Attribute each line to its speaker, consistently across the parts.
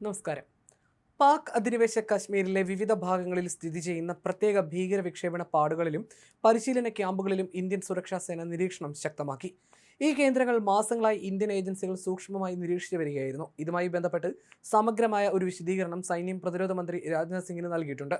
Speaker 1: നമസ്കാരം. പാക് അധിനിവേശ കശ്മീരിലെ വിവിധ ഭാഗങ്ങളിൽ സ്ഥിതി ചെയ്യുന്ന പ്രത്യേക ഭീകര വിക്ഷേപണ പാടുകളിലും പരിശീലന ക്യാമ്പുകളിലും ഇന്ത്യൻ സുരക്ഷാ സേന നിരീക്ഷണം ശക്തമാക്കി. ഈ കേന്ദ്രങ്ങൾ മാസങ്ങളായി ഇന്ത്യൻ ഏജൻസികൾ സൂക്ഷ്മമായി നിരീക്ഷിച്ചു വരികയായിരുന്നു. ഇതുമായി ബന്ധപ്പെട്ട് സമഗ്രമായ ഒരു വിശദീകരണം സൈന്യം പ്രതിരോധ മന്ത്രി രാജ്നാഥ് സിംഗിന് നൽകിയിട്ടുണ്ട്.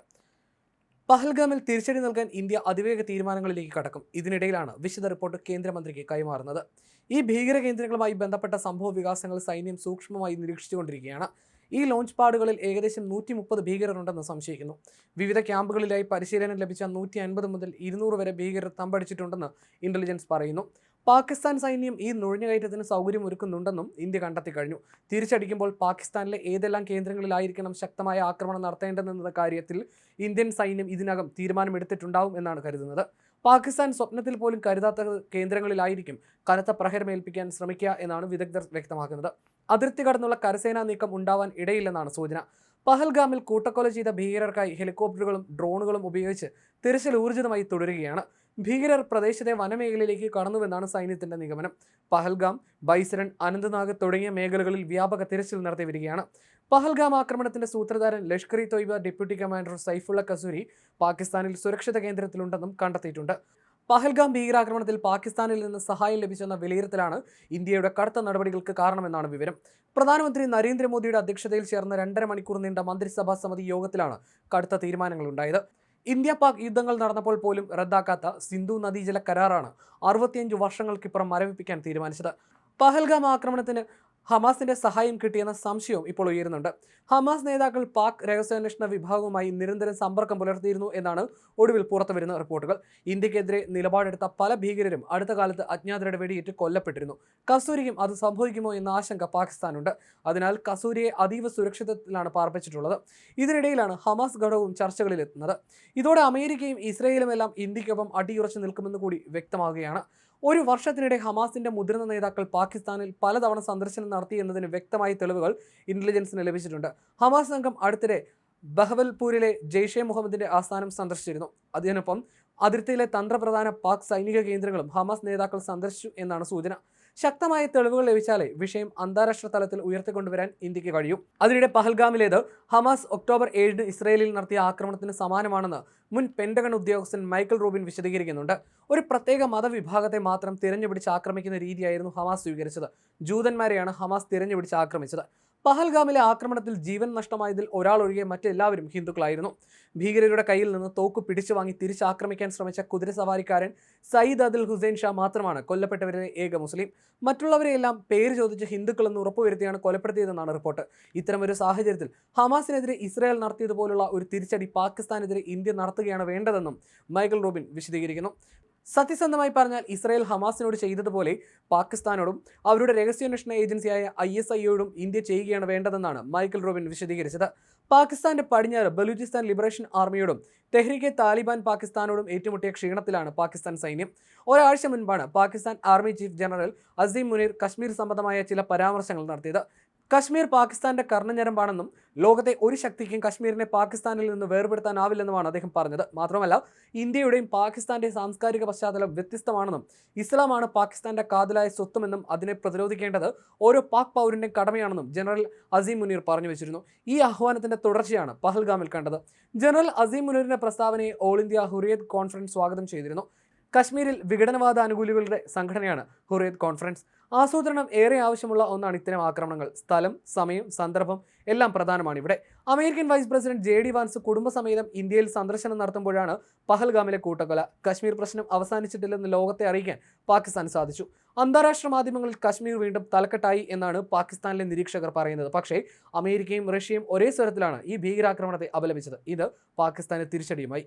Speaker 1: പഹൽഗാമിൽ തിരിച്ചടി നൽകാൻ ഇന്ത്യ അതിവേഗ തീരുമാനങ്ങളിലേക്ക് കടക്കും. ഇതിനിടയിലാണ് വിശദ റിപ്പോർട്ട് കേന്ദ്രമന്ത്രിക്ക് കൈമാറുന്നത്. ഈ ഭീകര കേന്ദ്രങ്ങളുമായി ബന്ധപ്പെട്ട സംഭവ വികാസങ്ങൾ സൈന്യം സൂക്ഷ്മമായി നിരീക്ഷിച്ചുകൊണ്ടിരിക്കുകയാണ്. ഈ ലോഞ്ച് പാഡുകളിൽ ഏകദേശം നൂറ്റി മുപ്പത് ഭീകരരുണ്ടെന്ന് സംശയിക്കുന്നു. വിവിധ ക്യാമ്പുകളിലായി പരിശീലനം ലഭിച്ച നൂറ്റി അൻപത് മുതൽ ഇരുന്നൂറ് വരെ ഭീകരർ തമ്പടിച്ചിട്ടുണ്ടെന്ന് ഇന്റലിജൻസ് പറയുന്നു. പാകിസ്ഥാൻ സൈന്യം ഈ നുഴഞ്ഞുകയറ്റത്തിന് സൗകര്യം ഒരുക്കുന്നുണ്ടെന്നും ഇന്ത്യ കണ്ടെത്തി കഴിഞ്ഞു. തിരിച്ചടിക്കുമ്പോൾ പാകിസ്ഥാനിലെ ഏതെല്ലാം കേന്ദ്രങ്ങളിലായിരിക്കണം ശക്തമായ ആക്രമണം നടത്തേണ്ടതെന്ന കാര്യത്തിൽ ഇന്ത്യൻ സൈന്യം ഇതിനകം തീരുമാനമെടുത്തിട്ടുണ്ടാവും എന്നാണ് കരുതുന്നത്. പാകിസ്ഥാൻ സ്വപ്നത്തിൽ പോലും കരുതാത്ത കേന്ദ്രങ്ങളിലായിരിക്കും കനത്ത പ്രഹരം ഏൽപ്പിക്കാൻ ശ്രമിക്കുക എന്നാണ് വിദഗ്ധർ വ്യക്തമാക്കുന്നത്. അതിർത്തി കടന്നുള്ള കരസേനാ നീക്കം ഉണ്ടാവാൻ ഇടയില്ലെന്നാണ് സൂചന. പഹൽഗാമിൽ കൂട്ടക്കൊല ചെയ്ത ഭീകരർക്കായി ഹെലികോപ്റ്ററുകളും ഡ്രോണുകളും ഉപയോഗിച്ച് തിരച്ചിൽ ഊർജിതമായി തുടരുകയാണ്. ഭീകരർ പ്രദേശത്തെ വനമേഖലയിലേക്ക് കടന്നുവെന്നാണ് സൈന്യത്തിന്റെ നിഗമനം. പഹൽഗാം ബൈസരൺ അനന്ത്നാഗ് തുടങ്ങിയ മേഖലകളിൽ വ്യാപക തിരച്ചിൽ നടത്തി വരികയാണ് പഹൽഗാം ആക്രമണത്തിന്റെ സൂത്രധാരൻ ലഷ്കർ ഇ തൊയ്ബ ഡെപ്യൂട്ടി കമാൻഡർ സൈഫുള്ള കസൂരി പാകിസ്ഥാനിൽ സുരക്ഷിത കേന്ദ്രത്തിലുണ്ടെന്നും കണ്ടെത്തിയിട്ടുണ്ട്. പഹൽഗാം ഭീകരാക്രമണത്തിൽ പാകിസ്ഥാനിൽ നിന്ന് സഹായം ലഭിച്ചെന്ന വിലയിരുത്തലാണ് ഇന്ത്യയുടെ കടുത്ത നടപടികൾക്ക് കാരണമെന്നാണ് വിവരം. പ്രധാനമന്ത്രി നരേന്ദ്രമോദിയുടെ അധ്യക്ഷതയിൽ ചേർന്ന രണ്ടര മണിക്കൂർ നീണ്ട മന്ത്രിസഭാ സമിതി യോഗത്തിലാണ് കടുത്ത തീരുമാനങ്ങൾ ഉണ്ടായത് ഇന്ത്യ പാക് യുദ്ധങ്ങൾ നടന്നപ്പോൾ പോലും റദ്ദാക്കാത്ത സിന്ധു നദീജല കരാറാണ് അറുപത്തിയഞ്ച് വർഷങ്ങൾക്കിപ്പുറം മരവിപ്പിക്കാൻ തീരുമാനിച്ചത്. പഹൽഗാം ആക്രമണത്തിന് ഹമാസിന്റെ സഹായം കിട്ടിയെന്ന സംശയവും ഇപ്പോൾ ഉയരുന്നുണ്ട്. ഹമാസ് നേതാക്കൾ പാക് രഹസ്യാന്വേഷണ വിഭാഗവുമായി നിരന്തരം സമ്പർക്കം പുലർത്തിയിരുന്നു എന്നാണ് ഒടുവിൽ പുറത്തുവരുന്ന റിപ്പോർട്ടുകൾ. ഇന്ത്യക്കെതിരെ നിലപാടെടുത്ത പല ഭീകരരും അടുത്ത കാലത്ത് അജ്ഞാതരുടെ വെടിയേറ്റ് കൊല്ലപ്പെട്ടിരുന്നു. കസൂരിയും അത് സംഭവിക്കുമോ എന്ന ആശങ്ക പാകിസ്ഥാനുണ്ട്. അതിനാൽ കസൂരിയെ അതീവ സുരക്ഷിതത്തിലാണ് പാർപ്പിച്ചിട്ടുള്ളത്. ഇതിനിടയിലാണ് ഹമാസ് ഘടകവും ചർച്ചകളിലെത്തുന്നത്. ഇതോടെ അമേരിക്കയും ഇസ്രയേലും എല്ലാം ഇന്ത്യക്കൊപ്പം അടിയുറച്ചു നിൽക്കുമെന്ന് കൂടി വ്യക്തമാകുകയാണ് ഒരു വർഷത്തിനിടെ ഹമാസിന്റെ മുതിർന്ന നേതാക്കൾ പാകിസ്ഥാനിൽ പലതവണ സന്ദർശനം നടത്തി എന്നതിന് വ്യക്തമായ തെളിവുകൾ ഇന്റലിജൻസിന് ലഭിച്ചിട്ടുണ്ട്. ഹമാസ് സംഘം അടുത്തിടെ ബഹവൽപൂരിലെ ജെയ്ഷെ മുഹമ്മദിന്റെ ആസ്ഥാനം സന്ദർശിച്ചിരുന്നു. അതിനൊപ്പം അതിർത്തിയിലെ തന്ത്രപ്രധാന പാക് സൈനിക കേന്ദ്രങ്ങളും ഹമാസ് നേതാക്കൾ സന്ദർശിച്ചു എന്നാണ് സൂചന. ശക്തമായ തെളിവുകൾ ലഭിച്ചാലേ വിഷയം അന്താരാഷ്ട്ര തലത്തിൽ ഉയർത്തിക്കൊണ്ടുവരാൻ ഇന്ത്യയ്ക്ക് കഴിയും. അതിനിടെ പഹൽഗാമിലേത് ഹമാസ് ഒക്ടോബർ ഏഴിന് ഇസ്രയേലിൽ നടത്തിയ ആക്രമണത്തിന് സമാനമാണെന്ന് മുൻ പെൻഡഗൺ ഉദ്യോഗസ്ഥൻ മൈക്കിൾ റൂബിൻ വിശദീകരിക്കുന്നുണ്ട്. ഒരു പ്രത്യേക മതവിഭാഗത്തെ മാത്രം തിരഞ്ഞുപിടിച്ച് ആക്രമിക്കുന്ന രീതിയായിരുന്നു ഹമാസ് സ്വീകരിച്ചത്. ജൂതന്മാരെയാണ് ഹമാസ് തിരഞ്ഞുപിടിച്ച് ആക്രമിച്ചത്. പഹൽഗാമിലെ ആക്രമണത്തിൽ ജീവൻ നഷ്ടമായതിൽ ഒരാൾ ഒഴികെ മറ്റെല്ലാവരും ഹിന്ദുക്കളായിരുന്നു. ഭീകരരുടെ കയ്യിൽ നിന്ന് തോക്ക് പിടിച്ചു വാങ്ങി തിരിച്ചാക്രമിക്കാൻ ശ്രമിച്ച കുതിരസവാരിക്കാരൻ സയ്യിദ് അദിൽ ഹുസൈൻ ഷാ മാത്രമാണ് കൊല്ലപ്പെട്ടവരിലെ ഏക മുസ്ലിം. മറ്റുള്ളവരെയെല്ലാം പേര് ചോദിച്ച് ഹിന്ദുക്കളെന്ന് ഉറപ്പുവരുത്തിയാണ് കൊലപ്പെടുത്തിയതെന്നാണ് റിപ്പോർട്ട്. ഇത്തരമൊരു സാഹചര്യത്തിൽ ഹമാസിനെതിരെ ഇസ്രായേൽ നടത്തിയതുപോലുള്ള ഒരു തിരിച്ചടി പാകിസ്ഥാനെതിരെ ഇന്ത്യ നടത്തുകയാണ് വേണ്ടതെന്നും മൈക്കൽ റോബിൻ വിശദീകരിക്കുന്നു. സത്യസന്ധമായി പറഞ്ഞാൽ ഇസ്രായേൽ ഹമാസിനോട് ചെയ്തതുപോലെ പാകിസ്ഥാനോടും അവരുടെ രഹസ്യാന്വേഷണ ഏജൻസിയായ ഐ എസ് ഐയോടും ഇന്ത്യ ചെയ്യുകയാണ് വേണ്ടതെന്നാണ് മൈക്കൽ റോബിൻ വിശദീകരിച്ചത്. പാകിസ്ഥാന്റെ പടിഞ്ഞാറ് ബലൂചിസ്ഥാൻ ലിബറേഷൻ ആർമിയോടും തെഹ്രിക്കെ താലിബാൻ പാകിസ്ഥാനോടും ഏറ്റുമുട്ടിയ ക്ഷീണത്തിലാണ് പാകിസ്ഥാൻ സൈന്യം. ഒരാഴ്ച മുൻപാണ് Pakistan army chief general Asim Munir Kashmir സംബന്ധമായ ചില പരാമർശങ്ങൾ നടത്തിയത്. കശ്മീർ പാകിസ്ഥാന്റെ കർണഞ്ഞരമ്പാണെന്നും ലോകത്തെ ഒരു ശക്തിക്കും കശ്മീരിനെ പാകിസ്ഥാനിൽ നിന്ന് വേർപെടുത്താനാവില്ലെന്നുമാണ് അദ്ദേഹം പറഞ്ഞത്. മാത്രമല്ല ഇന്ത്യയുടെയും പാകിസ്ഥാന്റെയും സാംസ്കാരിക പശ്ചാത്തലം വ്യത്യസ്തമാണെന്നും ഇസ്ലാമാണ് പാകിസ്ഥാന്റെ കാതലായ സ്വത്തുമെന്നും അതിനെ പ്രതിരോധിക്കേണ്ടത് ഓരോ പാക് പൗരന്റെയും കടമയാണെന്നും ജനറൽ അസീം മുനീർ പറഞ്ഞു വെച്ചിരുന്നു. ഈ ആഹ്വാനത്തിന്റെ തുടർച്ചയാണ് പഹൽഗാമിൽ കണ്ടത്. ജനറൽ അസീം മുനീറിന്റെ പ്രസ്താവനയെ ഓൾ ഇന്ത്യ ഹുറിയത് കോൺഫറൻസ് സ്വാഗതം ചെയ്തിരുന്നു. കശ്മീരിൽ വിഘടനവാദ അനുകൂലികളുടെ സംഘടനയാണ് ഹുറിയത് കോൺഫറൻസ്. ആസൂത്രണം ഏറെ ആവശ്യമുള്ള ഒന്നാണ് ഇത്തരം ആക്രമണങ്ങൾ. സ്ഥലം സമയം സന്ദർഭം എല്ലാം പ്രധാനമാണ് ഇവിടെ American vice president J D Vance കുടുംബസമേതം ഇന്ത്യയിൽ സന്ദർശനം നടത്തുമ്പോഴാണ് പഹൽഗാമിലെ കൂട്ടക്കൊല. കശ്മീർ പ്രശ്നം അവസാനിച്ചിട്ടില്ലെന്ന് ലോകത്തെ അറിയിക്കാൻ പാകിസ്ഥാൻ സാധിച്ചു. അന്താരാഷ്ട്ര മാധ്യമങ്ങളിൽ കശ്മീർ വീണ്ടും തലക്കെട്ടായി എന്നാണ് പാകിസ്ഥാനിലെ നിരീക്ഷകർ പറയുന്നത്. പക്ഷേ അമേരിക്കയും റഷ്യയും ഒരേ സ്വരത്തിലാണ് ഈ ഭീകരാക്രമണത്തെ അപലപിച്ചത്. ഇത് പാകിസ്ഥാന് തിരിച്ചടിയുമായി.